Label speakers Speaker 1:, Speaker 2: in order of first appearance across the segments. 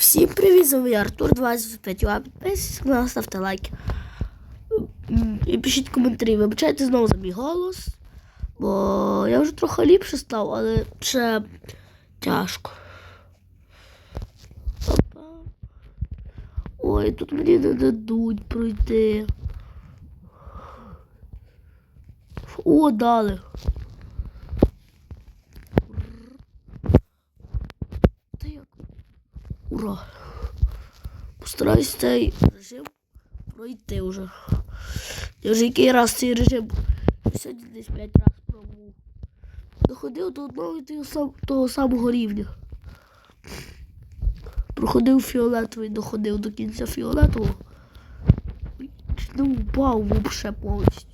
Speaker 1: Всім привіт, з вами Артур 25 а підписуйтесь на нас, ставте лайки. І пишіть коментарі. Вибачайте знову за мій голос, бо я вже трохи ліпше став, але ще тяжко. Ой, тут мені не дадуть пройти. О, дали. Та як? Ура! Постараюсь цей режим пройти вже. Я вже який раз цей режим сьогодні десь 5 разів пробував. Доходив до одного і того, сам, того самого рівня. Проходив фіолетовий, доходив до кінця фіолетового. Не впав вообще повністю.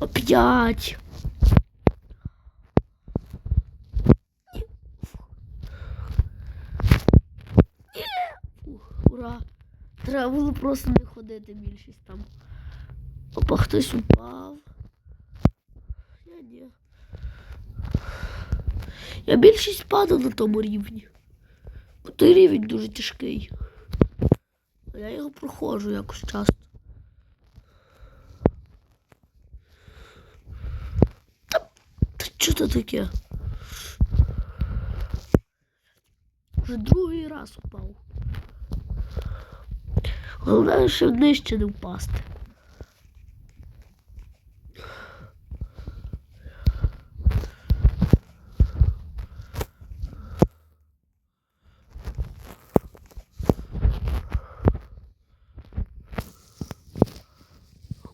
Speaker 1: Опять. Ух, Ура! Треба було просто не ходити більшість там. Опа, хтось упав. Я ні. Я більшість падав на тому рівні. Бо той рівень дуже тяжкий. А я його проходжу якось часто. Та, та що це таке? Вже другий раз упав. Головне, щоб нижче не впасти.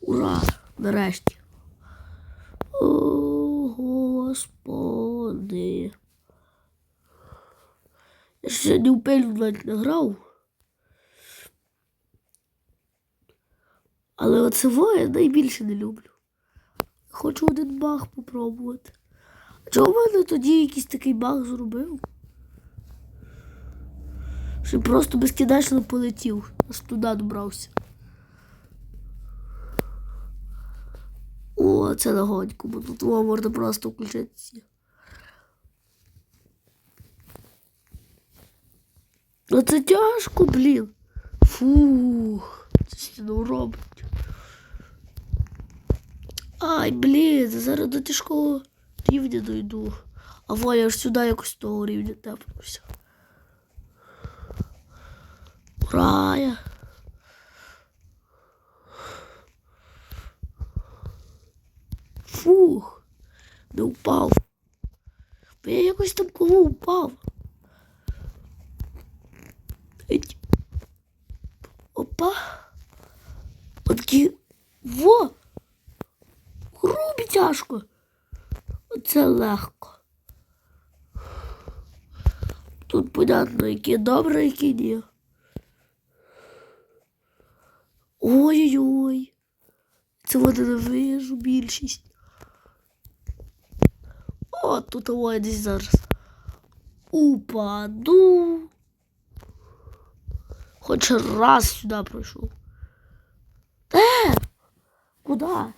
Speaker 1: Ура! Нарешті. О, господи. Я ще сьогодні в навіть не грав. Але оце я найбільше не люблю. Хочу один баг попробувати. А чого в мене тоді якийсь такий баг зробив? Що просто безкінечно полетів, аж туди добрався. О, це нагодьку, бо тут можна просто включитися. Ну це тяжко, блін. Фух, це стіну робить. Ай, блін, зараз до тяжкого рівня дойду. А во, я ж сюди якось того рівня тепнувся. Ура! я. Фух, не впав. Я якось там кого впав. Еть. Опа. Отакі. Во! Грубі тяжко. Оце легко. Тут понятно, які добре, які ні. Ой-ой-ой. Це вони не вижу більшість. О, тут ой, десь зараз. Упаду. Хоч раз сюди пройшов. Е! Куда?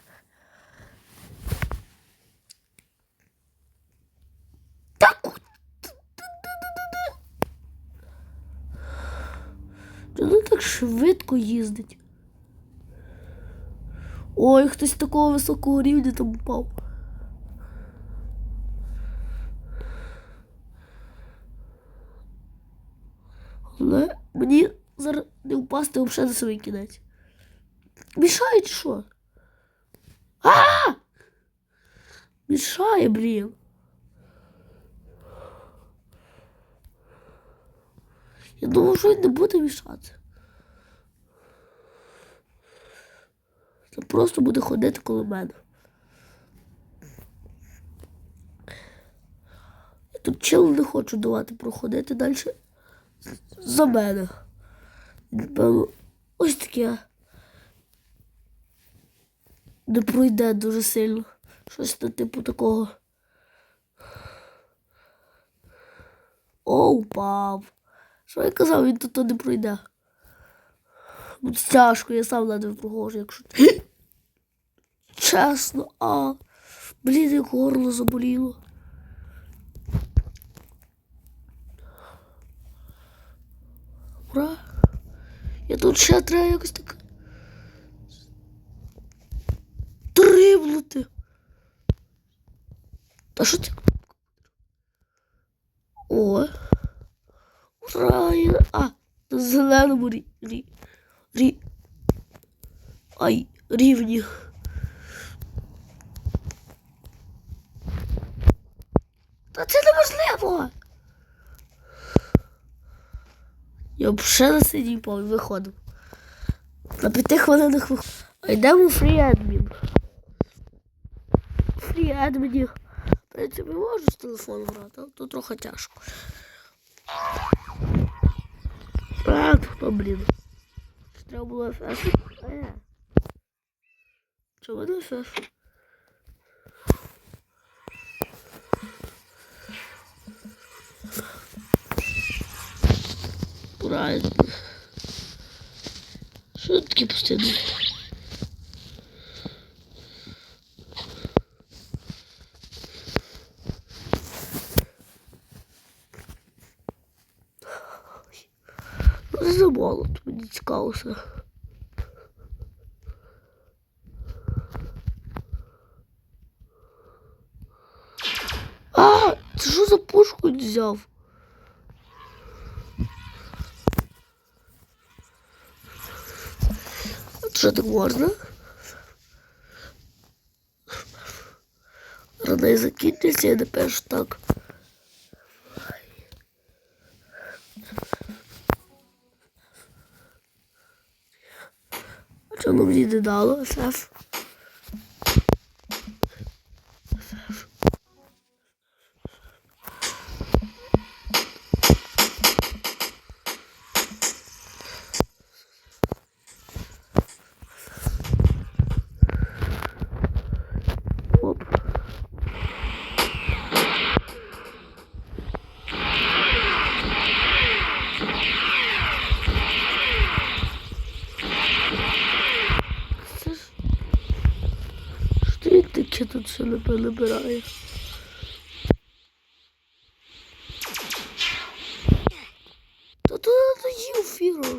Speaker 1: Так. Чому так швидко їздить? Ой, хтось такого високого рівня там упав. Але мені зараз не впасти взагалі на свій кінець. Мішає чи що? А! Мішає, блін. Я думав, що він не буде мішати. Просто буде ходити коло мене. Я тут чел не хочу давати проходити далі за мене. Ось таке. Не пройде дуже сильно. Щось на типу такого. О, упав. Що я казав, він тут не пройде. Тяжко, я сам ледве проходжу, якщо. Чесно, а. Блін, як горло заболіло. Ура! Я тут ще треба якось так. Дрибнути. Та що це? О. Ура! я- А, на зеленому рі... рі... рі... Ай, рівні. Та це неможливо. Я ще на синій пол виходив. На п'яти хвилинах виходив. А йдемо в фрі-адмін. Фрі-адміні. В принципі, можу з телефону грати, але то трохи тяжко. Так, хто, блін. Треба було ФС. Чого не ФС? Правильно. Що таке постійно? Ну, заболо, мені цікаво все. А, це що за пушку взяв? Що так можна? Закінчиться, я напишу так. А чому мені не дало СФ? Набирає? Та то надоїв фіру.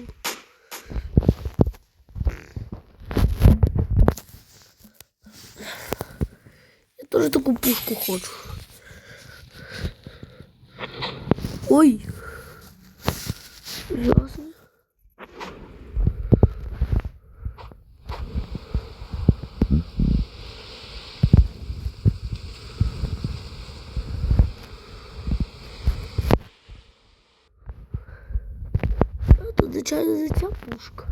Speaker 1: Я тоже такую пушку хочу. Ой. Звичайно ця пушка.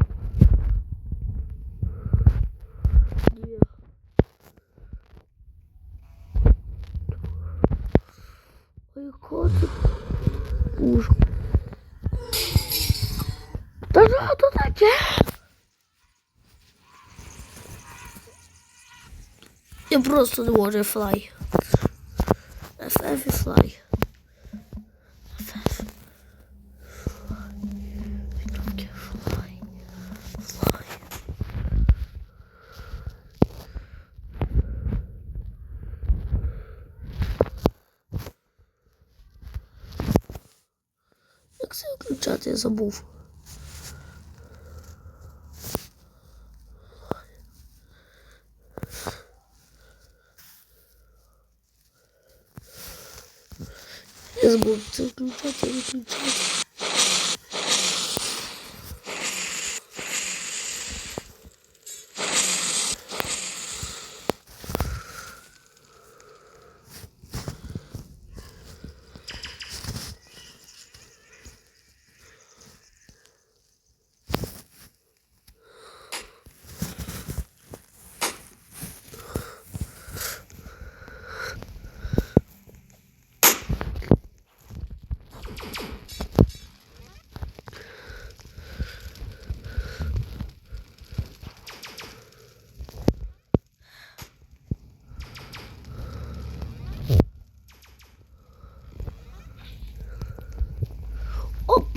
Speaker 1: Ой, котик. Пушка. Та що то таке? Я просто не можу флай. FF і флай. Я забув.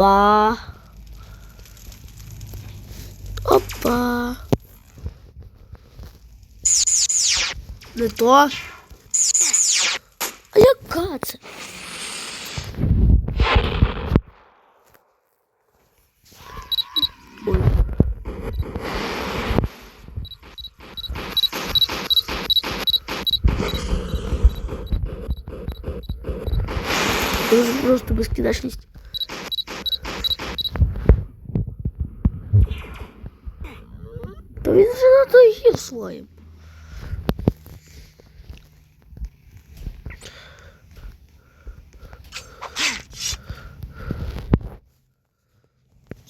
Speaker 1: Опа. Опа. Не то. А яка це? Просто безкінечність. Той гір своїм.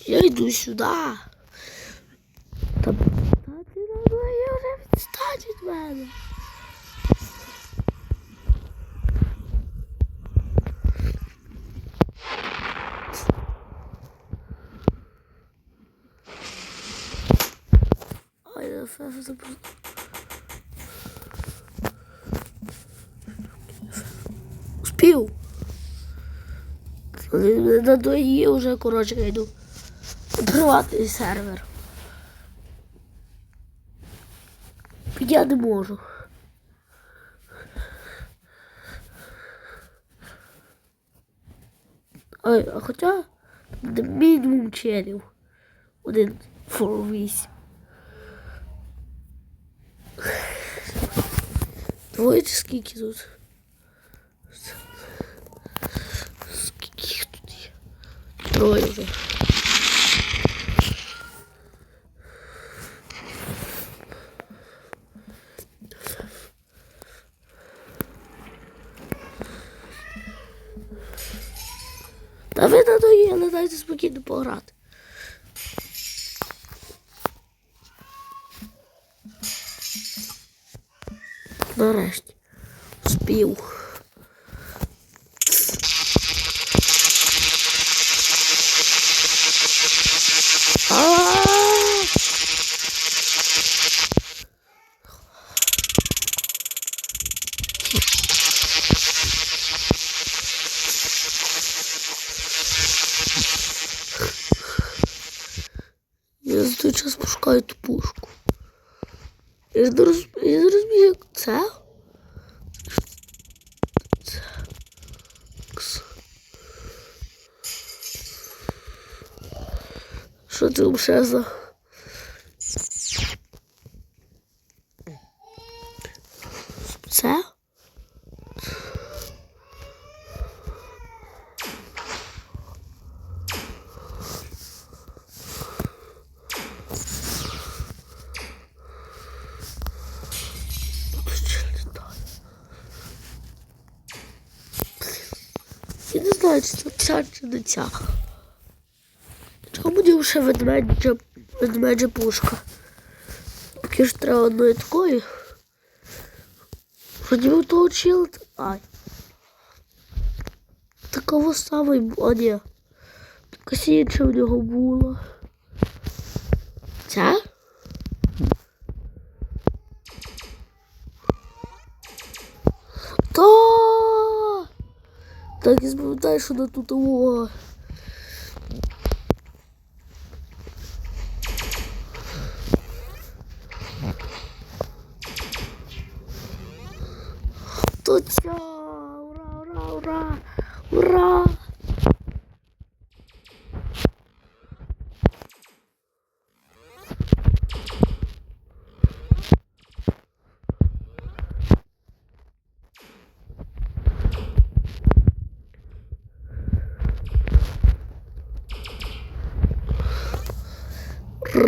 Speaker 1: Я йду сюди. Та, та ти на я вже відстань від мене. Ой, я феф. Успів. На дої вже, коротше, йду. Приватний сервер. Я не можу. Ой, а хоча мінімум челів. Один фор вісім. Двоє чи скільки тут? Скільки їх тут є? Троє вже. Та ви надоїли, дайте спокійно пограти. Нарешті. Спів. Я за той час пошукаю ту пушку. Я роз... я як це. Що це взагалі за? Це? Ще не знаю. Я не знаю, це ця чи не ця. Чому мені ще ведмедя, пушка? Поки ж треба одної такої. Вроді би того чила. Ай. Такого самого, а ні. Якась інша в нього була. Так, і запам'ятаю, що на тут увага. Тут! Ура, ура, ура! Ура!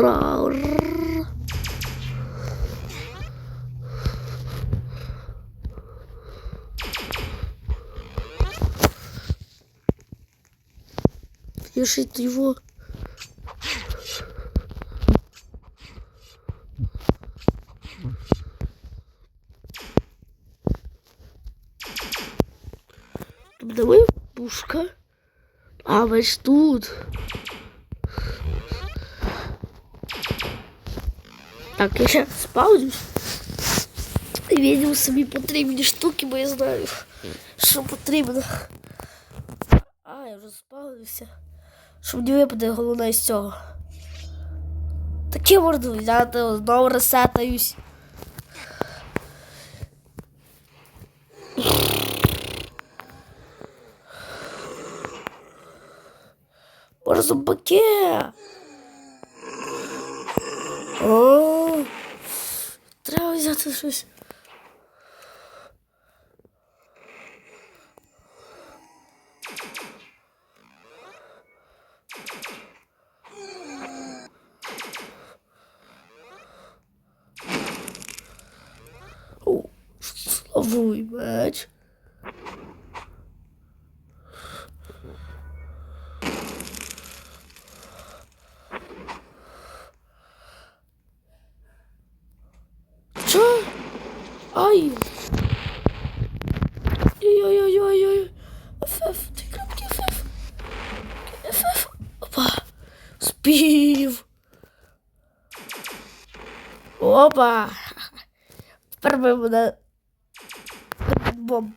Speaker 1: Ура, ура! Решить его. Давай пушка. А, бач тут. Так, я сейчас спаузюсь. І візьму собі потрібні штуки, бо я знаю, що потрібно. А, я вже спавився. Щоб не випаде головне з цього. Таке можна взяти, знову ресетаюсь. Може зомбаки? О, взяти щось. Лавовий меч. Чо? Ай! Ой-ой-ой-ой-ой. ФФ, ти крапки ФФ. ФФ. Опа. Спів. Опа. Тепер ми мене бомб.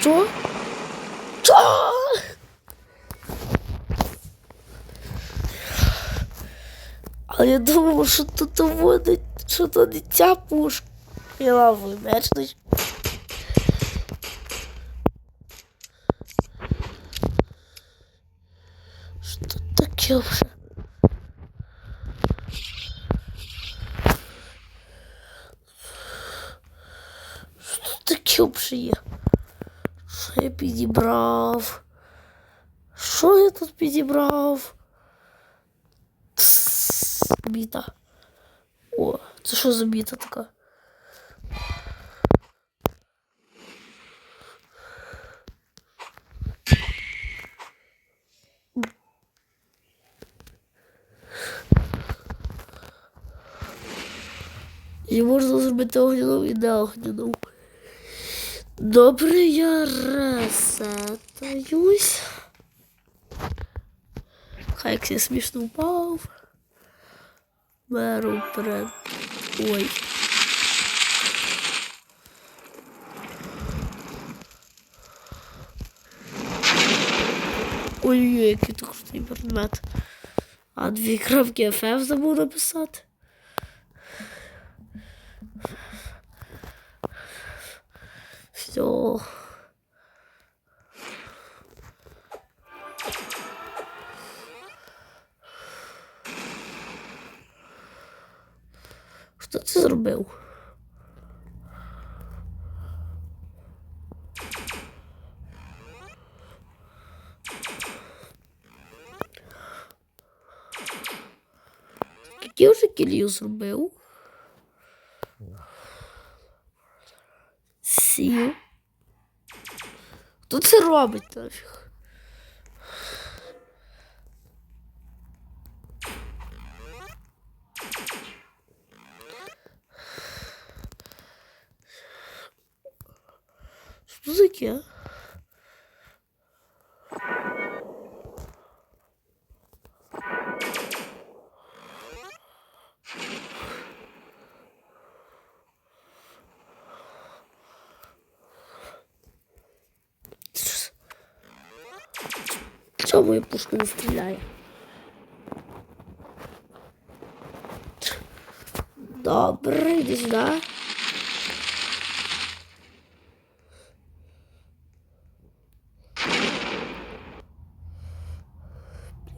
Speaker 1: Чо? Чо? А я думав, що тут водить, що то не ця пушка. Я лаву мечний. Що таке вже? Що таке вже є? Що я підібрав? Що я тут підібрав? Це що за біта така? І можна зробити огняну і не огняну. Добре, я ресетаюсь. Хай я смішно впав. Беру вперед. Ой. Ой-ой-ой, який то крутий предмет. А дві крапки FF забув написати. Зробив? Скільки вже кілів зробив? Сів. Хто це робить нафіг? Що це таке? Чому моя пушка не стріляє? Добре, іди сюди.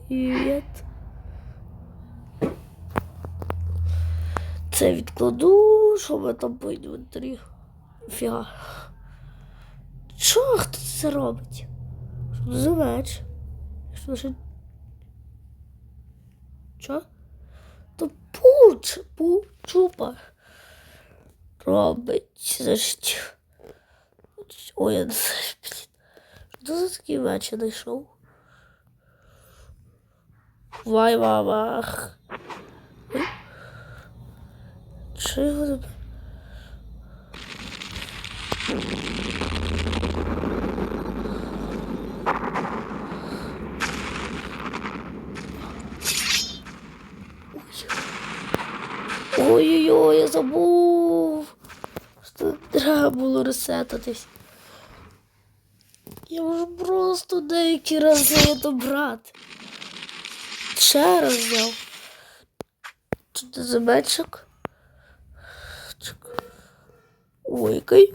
Speaker 1: Привіт. Це відкладу, що ми там по інвентарі. Фіга. Чого хто це робить? Що за меч? Це? Що? То пуч, пучупа. Робить. Значить. Ой, я не знаю, блін. Що за такий меч я? Вай. Ой. Що його Ой-ой-ой, я забув. Що треба було ресетатись. Я можу просто деякі рази добрати. Ще раз взяв. Що це за мечик? Ой, який.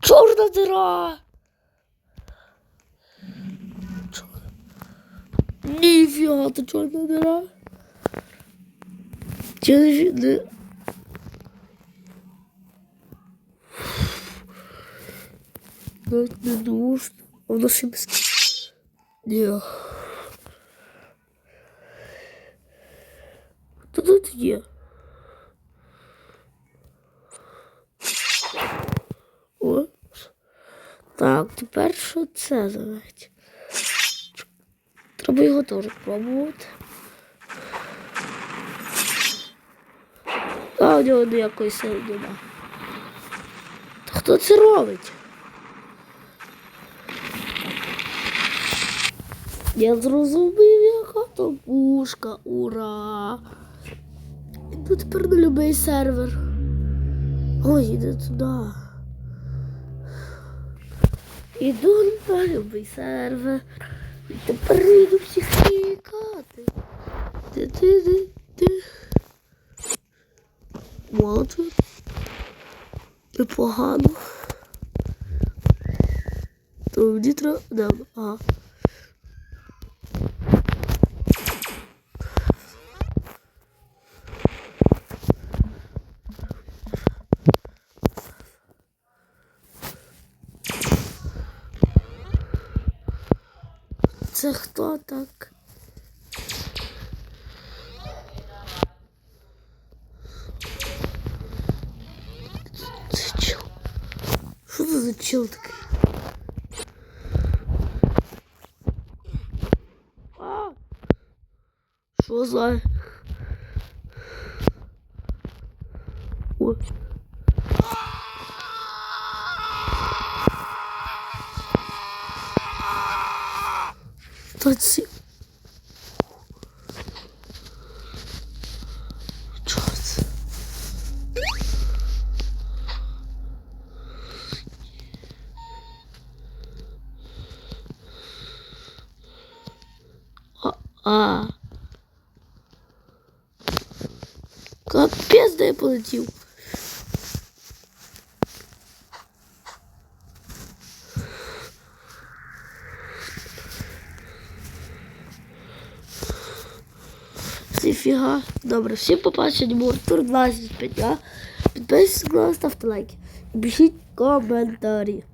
Speaker 1: Чорна дира! Чорна. Ніфіга, то чорна дира. Çalışıyordu. Dörtlü doğuş. O nasıl bir diyor. Tutu diyor. О. Так, тепер що це значить? Треба його теж пробувати. А у нього ніякої сили нема. Та хто це робить? Я зрозумів, яка то пушка, ура! Іду тепер на любий сервер. Ой, іди туди. Іду на любий сервер. І тепер йду всіх тікати. Ти ти ти ти. Молодець. Непогано. То мені треба. Да, ага. Це хто так? Це чел. Це? А! Що за? О. Та ці... Чорт. А, а. Полетів. Фіга. Добре, всім мой тур 25. Підписуйтесь, ставте лайки. І пишіть коментарі.